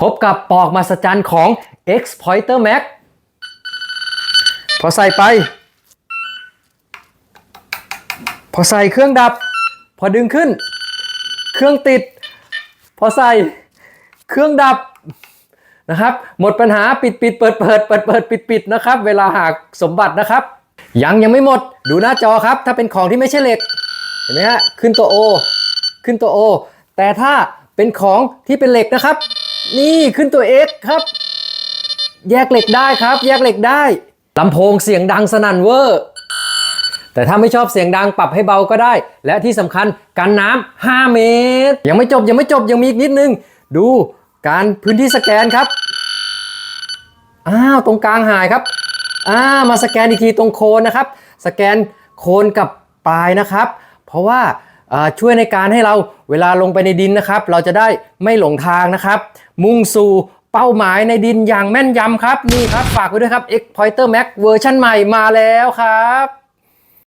พบกับปอกมหัศจรรย์ของ X Pointer Max พอใส่ไป พอใส่เครื่องดับ พอดึงขึ้น เครื่องติด พอใส่เครื่องดับนะครับ หมดปัญหาปิดปิดเปิดเปิดเปิดเปิดปิดปิดนะครับ เวลาหากสมบัตินะครับ ยังยังไม่หมดดูหน้าจอครับ ถ้าเป็นของที่ไม่ใช่เหล็ก เห็นไหมฮะขึ้นตัว O ขึ้นตัว O แต่ถ้าเป็นของที่เป็นเหล็กนะครับ นี่ขึ้นตัว X ครับ แยกเหล็กได้ครับ แยกเหล็กได้ลำโพงเสียงดังสนั่นเวอร์ แต่ถ้าไม่ชอบเสียงดังปรับให้เบาก็ได้ และที่สำคัญกันน้ำ5 เมตร ยังไม่จบยังไม่จบยังมีอีกนิดนึง ดูการพื้นที่สแกนครับ อ้าวตรงกลางหายครับอ่ามาสแกนอีกทีตรงโคนนะครับ สแกนโคนกับปลายนะครับ เพราะว่า ช่วยในการให้เราเวลาลงไปในดินนะครับ เราจะได้ไม่หลงทางนะครับ มุ่งสู่เป้าหมายในดินอย่างแม่นยำครับ นี่ครับ ฝากไว้ด้วยครับ X Pointer Max เวอร์ชันใหม่มาแล้วครับ